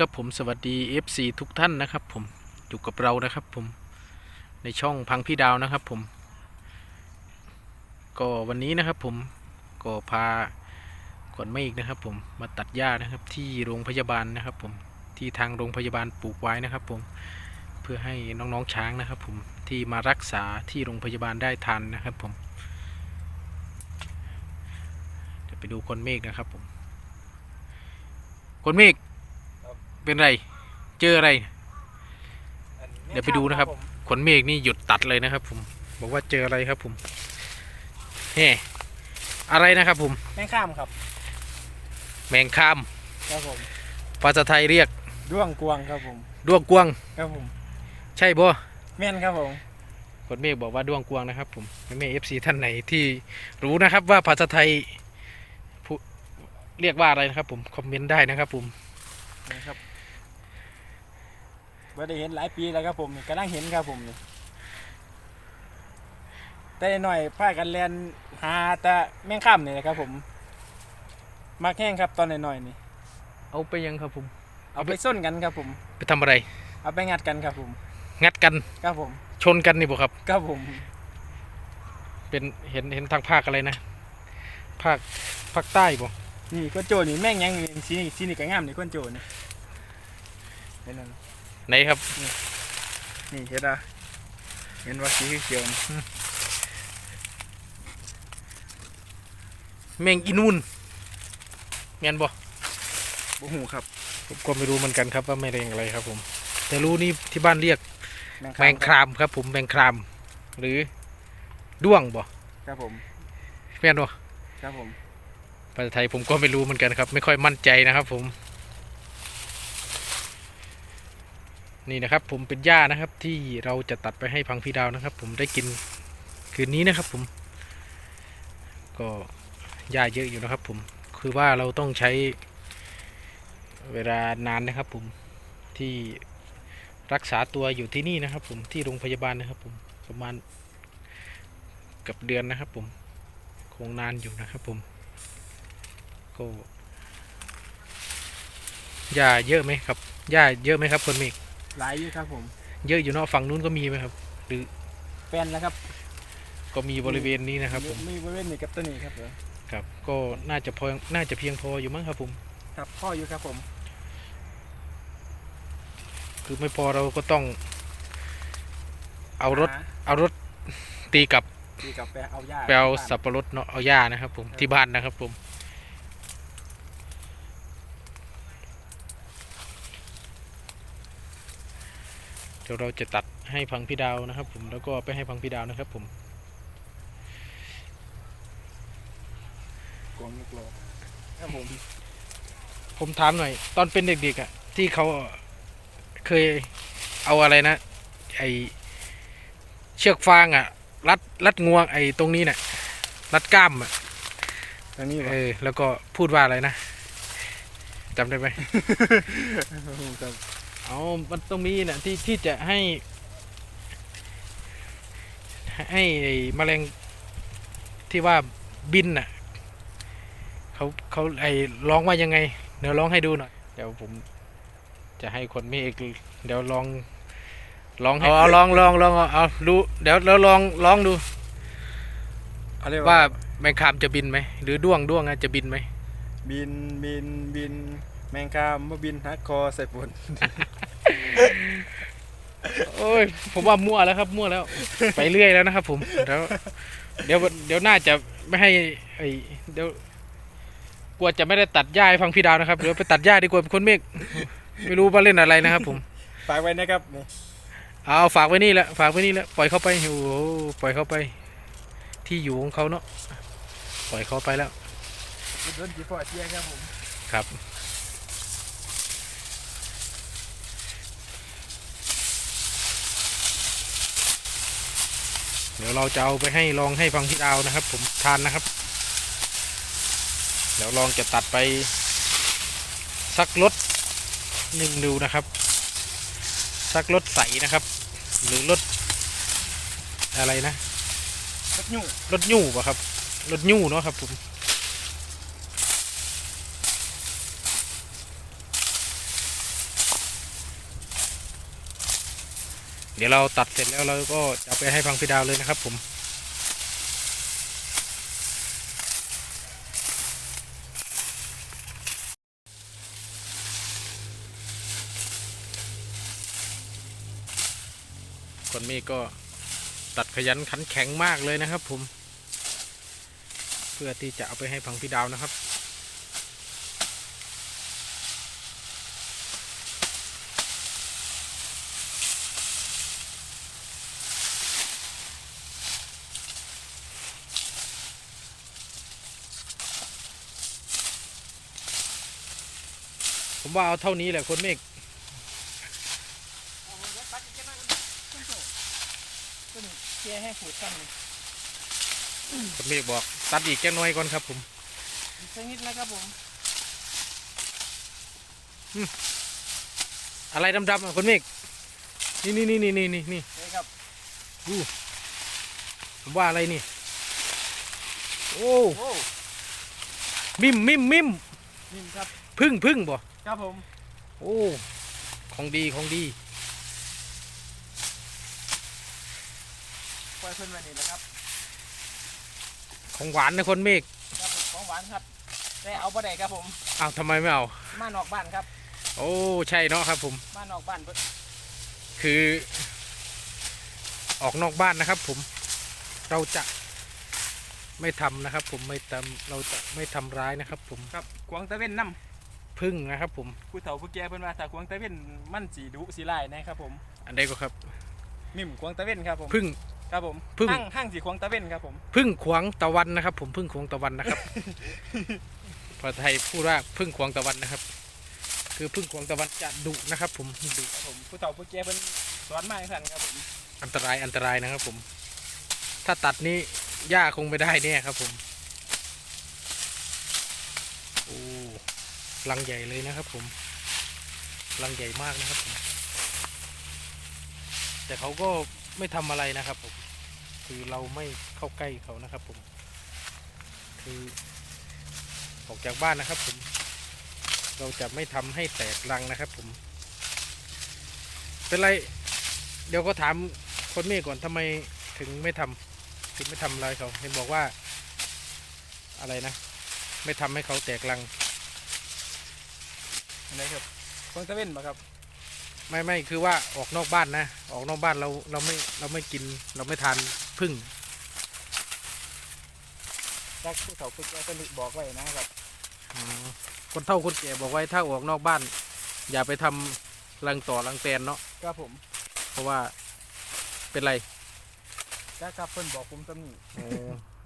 ครับผมสวัสดี FC ทุกท่านนะครับ ผมอยู่กับเรานะครับผมในช่องพังพี่ดาวนะครับ ผม ก็วันนี้นะครับ ผมก็พาก่อนเมฆนะครับ ผมมาตัดหญ้านะครับ ที่โรงพยาบาลนะครับ ผมที่ทางโรงพยาบาลปลูกไว้นะครับ ผมเพื่อให้น้องๆช้างนะครับ ผมที่มารักษาที่โรงพยาบาลได้ทันนะครับ ผมเดี๋ยวไปดูคนเมฆนะครับ ผมคนเมฆ เป็นไร เจออะไร เดี๋ยวไปดูนะครับ ขนเมฆนี่หยุดตัดเลยนะครับ ผม บอกว่าเจออะไรครับ ผมแห่อะไรนะครับ ผม แม่งข้ามครับ แมงคามครับผมภาษาไทยเรียกด้วงกวางครับผมด้วงกวางครับผม ใช่บ่แม่นครับผมขนเมฆบอกว่าด้วงกวางนะครับ ผมแม่เอฟซีท่านไหนที่รู้นะครับ ว่าภาษาไทยผู้เรียกว่าอะไรนะครับ ผมคอมเมนต์ได้นะครับ ผมนี่ครับ ไม่ได้เห็นหลายปีแล้วครับผมกำลังเห็นครับผมนี่แต่หน่อยพากันแลนหาแต่แม่งข้ามนี่นะครับผมมาแห้งครับตอนหน่อยๆนี่เอาไปยังครับผม เอาไปส้นกันครับผม ไปทำอะไร เอาไปงัดกันครับผม งัดกันครับผม ชนกันนี่บ่ครับ ครับผม เป็นเห็นเห็นทางภาคอะไรนะภาคภาคใต้บ่นี่ก้นโจนี่แม่งยังนี่สีนี่สีนี่ก็งามนี่ก้นโจนี่เห็นนั่น ไหนครับ นี่เห็นอะเห็นว่าสีเขียวๆนี่แมงอินูนแมนบ่บ่หูครับ ผมก็ไม่รู้เหมือนกันครับว่าแมลงอะไรครับ ผม แต่รู้นี่ที่บ้านเรียกแมงแมงครามครับ ผมแมงคราม หรือด้วงบ่ครับผมแม่นบ่ครับผมภาษาไทยผมก็ไม่รู้เหมือนกันครับ ไม่ค่อยมั่นใจนะครับ ผม นี่นะครับผมเป็นหญ้านะครับที่เราจะตัดไปให้พังพี่ดาวนะครับ ผมได้กินคืนนี้นะครับผม ก็หญ้าเยอะอยู่นะครับ ผมคือว่าเราต้องใช้เวลานานนะครับ ผมที่รักษาตัวอยู่ที่นี่นะครับ ผมที่โรงพยาบาลนะครับ ผมประมาณกับเดือนนะครับ ผมคงนานอยู่นะครับ ผมก็หญ้าเยอะไหมครับหญ้าเยอะไหมครับคนเมฆ หลายอยู่ครับผม เยอะอยู่เนาะฝั่งนู้นก็มีไหมครับแปลนแล้วครับก็มีบริเวณนี้นะครับผมมีบริเวณนี้กับตัวนี้ครับเดี๋ยวครับ ก็น่าจะพอน่าจะเพียงพออยู่มั้งครับผม ครับพ่ออยู่ครับผมคือไม่พอเราก็ต้อง เอารถหาเอารถตีกลับดีกับไปเอาหญ้าไปเอาที่บ้นสับปะรดเนาะเอาหญ้านะครับผมที่บ้านนะครับผม เดี๋ยวเราจะตัดให้พังพี่ดาวนะครับ ผมแล้วก็ไปให้พังพี่ดาวนะครับ ผมกวางลูกโลครับผมผมถามหน่อย ตอนเป็นเด็กๆอะ ที่เขาเคยเอาอะไรนะ ไอเชือกฟางอะ รัดรัดงวงไอตรงนี้น่ะรัดกล้ามอะทางนี้เออแล้วก็พูดว่าอะไรนะจำได้ไหมครับ เอามันต้องมีน่ะที่ที่จะให้ ให้ไอ้แมลงที่ว่าบินน่ะเขาเขาไอ้ร้องว่ายังไง เดี๋ยวร้องให้ดูหน่อย เดี๋ยวผมจะให้คนไม่เอกเดี๋ยวลองลองให้เอาลองลองลองเอาเอาดูเดี๋ยวแล้วลองลองดูเขาเรียกว่าว่าแมงคามจะบินไหมหรือด้วงด้วงอะจะบินไหมบินบินบิน แมงคามมาบินฮักคอใส่ฝนโอ้ยผมว่ามั่วแล้วครับมั่วแล้ว ไปเรื่อยแล้วนะครับผมเดี๋ยวเดี๋ยวเดี๋ยวน่าจะไม่ให้ไอเดี๋ยวกลัวจะไม่ได้ตัดหญ้าให้ฟังพี่ดาวนะครับเดี๋ยวไปตัดหญ้าดีกว่าเป็นคนเมฆไม่รู้ว่าเล่นอะไรนะครับ ผม ฝากไว้นะครับนี่เอาฝากไว้นี่แหละฝากไว้นี่แหละปล่อยเขาไปโอ้โหปล่อยเขาไป ที่อยู่ของเขาเนาะปล่อยเขาไปแล้วโดนจีฟอเชียร์ครับผมครับ เดี๋ยวเราจะเอาไปให้ลองให้ฟังพี่ดาวนะครับ ผมทานนะครับ เดี๋ยวลองจะตัดไปสักรถหนึ่งดูนะครับสักรถใสนะครับ หรือรถอะไรนะรถยุ่งรถยู่ป่ะครับรถยู่เนาะครับผม เดี๋ยวเราตัดเสร็จแล้วเราก็จะไปให้พังพี่ดาวเลยนะครับ ผมคนมฆก็ตัดขยันขันแข็งมากเลยนะครับ ผม เพื่อที่จะเอาไปให้พังพี่ดาวนะครับ ผมว่าเอาเท่านี้แหละคนเมฆเอาเดี๋ยวตัดอีกแค่นั้นก็ต้นโตต้นเกียร์ให้ขูดกันเลยคนเมฆบอกตัดอีกแค่น้อยก่อนครับผมอีกสักนิดนะครับผมอะไรดำๆอะคนเมฆนี่นี่นี่นี่นี่นี่นี่นี่ครับผมว่าอะไรนี่ โอ้โอ้มิมมิมมิมนี่ครับพึ่งพึ่งบ่ ครับผม โอ้ ของดีของดีปล่อยเพิ่นมานี่แหละครับของหวานนะคนเมฆครับผมของหวานครับแต่เอาบ่ได้ครับผม อ้าวทำไมไม่เอา มานอกบ้านครับ โอ้ใช่เนาะครับผม มานอกบ้านเพิ่นคือ ออกนอกบ้านนะครับ ผม เราจะไม่ทำนะครับ ผมไม่ทำเราจะไม่ทำร้ายนะครับ ผม ครับขวางตะเว้นน้ พึ่งนะครับผมำผู้เฒ่าผู้แก่เพิ่นว่าถ้าขวางตะเว้นมันสีดุสีลายนะครับผมอันใดก็ครับ มิ่มขวางตะเว้นครับผมพึ่ง ครับผมพึ่ง ห้างห้างสีขวางตะเว้นครับผมพึ่งขวางตะวันนะครับ ผมพึ่งขวางตะวันนะครับ ภาษาไทยพูดว่าพึ่งขวางตะวันนะครับ คือพึ่งขวางตะวันจะดุนะครับ ผมดุครับผมผู้เฒ่าผู้แก่เพิ่นสอนมาให้สั่นครับผมอันตรายอันตรายนะครับ ผม ถ้าตัดนี้หญ้าคงไม่ได้แน่ครับ ผมโอ้ ลังใหญ่เลยนะครับผมลังใหญ่มากนะครับผมแต่เขาก็ไม่ทำอะไรนะครับผมคือเราไม่เข้าใกล้เขานะครับผม คือออกจากบ้านนะครับผม เราจะไม่ทำให้แตกรังนะครับผม เป็นไร เดี๋ยวก็ถามคนเมฆก่อนทำไมถึงไม่ทำถึงไม่ทำอะไรเขาเห็นบอกว่า อะไรนะ ไม่ทำให้เขาแตกรัง อะไรครับขวางตะเว้นบ่ครับไม่ไม่คือว่าออกนอกบ้านนะ ออกนอกบ้านเราเราไม่เราไม่กินเราไม่ทานพึ่งจักผู้เฒ่าผู้แก่เพิ่นบอกไว้นะครับอืมคนเฒ่าคนแก่บอกไว้ถ้าออกนอกบ้าน อย่าไปทำรังต่อรังแตนเนาะครับผมเพราะว่าเป็นไรจักครับเพิ่นบอกผมตำหนิโอ้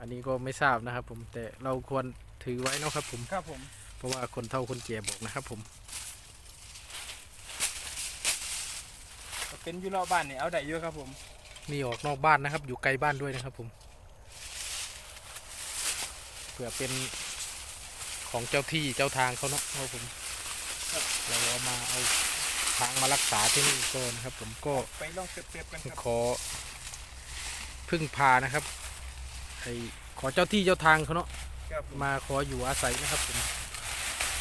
อันนี้ก็ไม่ทราบนะครับผมแต่เราควรถือไว้เนาะครับผม ครับผม เพราะว่าคนเฒ่าคนแก่บอกนะครับผมก็เป็นอยู่รอบบ้านนี่เอาได้อยู่ครับผมนี่ออกนอกบ้านนะครับ อยู่ไกลบ้านด้วยนะครับผมเผื่อเป็นของเจ้าที่เจ้าทางเขาเนาะครับผมเราเอามาเอาทางมารักษาที่นี่ก่อนนะครับ ผมก็ไปลองเปรียบๆกันครับขอพึ่งพานะครับไอขอเจ้าที่เจ้าทางเขาเนาะครับผมมาขออยู่อาศัยนะครับผม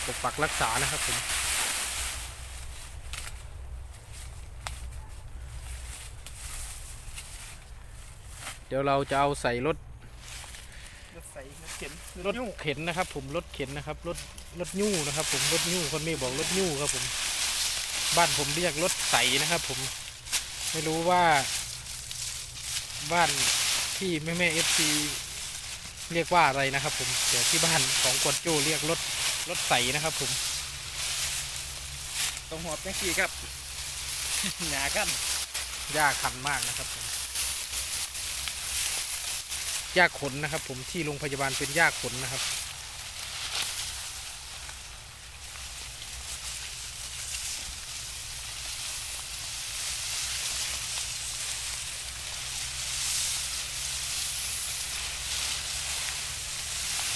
ปกปักรักษานะครับผมเดี๋ยวเราจะเอาใส่รถรถใส่รถเข็นรถเข็นนะครับ ผมรถเข็นนะครับรถรถยู่นะครับ ผมรถยู่คนไม่บอกรถยู่ครับผม บ้านผมเรียกรถใสนะครับ ผมไม่รู้ว่า บ้านที่แม่แม่เอฟซีเรียกว่าอะไรนะครับ ผมแต่ที่บ้านของกวดโจเรียกรถ รถใสนะครับผมตรงหัวแป้งกี้ครับหนากันหญ้าคันมากนะครับผมหญ้าขนนะครับ ผมที่โรงพยาบาลเป็นหญ้าขนนะครับ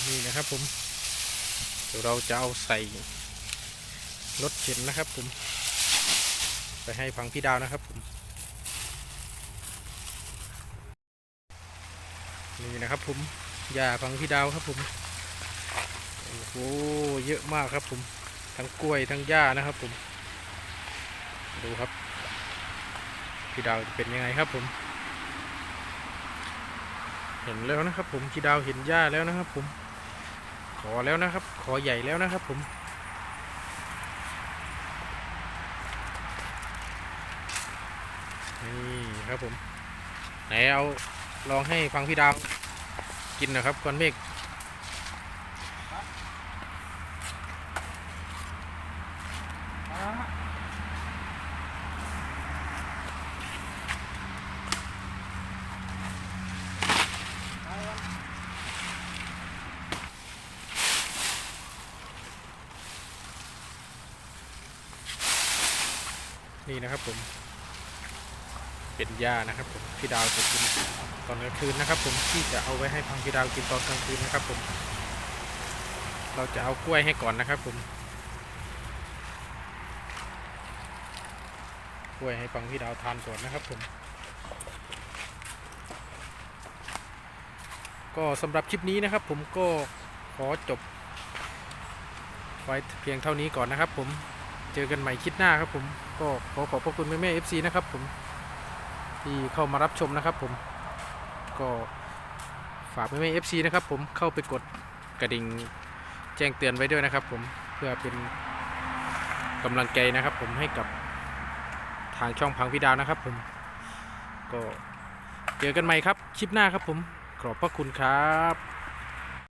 นี่นะครับผม เดี๋ยวเราจะเอาใส่รถเข็นนะครับผม ไปให้พังพี่ดาวนะครับผม นี่นะครับผมยาพังพี่ดาวครับผม โอ้โห เยอะมากครับผม ทั้งกล้วยทั้งหญ้านะครับผม ดูครับ พี่ดาวจะเป็นยังไงครับผม เห็นแล้วนะครับผมพี่ดาวเห็นหญ้าแล้วนะครับผม ขอแล้วนะครับ ขอใหญ่แล้วนะครับผม นี่ครับผม ไหนเอาลองให้ฟังพี่ดาวกินนะครับก้อนเมฆ นี่นะครับผม เป็นหญ้านะครับผมพี่ดาวจะกินตอนกลางคืนนะครับผมที่จะเอาไว้ให้พังพี่ดาวกินตอนกลางคืนนะครับผม เราจะเอากล้วยให้ก่อนนะครับผมกล้วยให้ฟังพี่ดาวทานก่อนนะครับผมก็สำหรับคลิปนี้นะครับผมก็ขอจบไว้เพียงเท่านี้ก่อนนะครับผมเจอกันใหม่คลิปหน้าครับผม ก็ขอขอบพระคุณแม่แม่เอฟซีนะครับผมที่เข้ามารับชมนะครับผมก็ฝากแม่แม่เอฟซีนะครับผมเข้าไปกดกระดิ่งแจ้งเตือนไว้ด้วยนะครับผมเพื่อเป็นกำลังใจนะครับผมให้กับทางช่องพังพี่ดาวนะครับผมก็เจอกันใหม่ครับคลิปหน้าครับผมขอบพระคุณครับ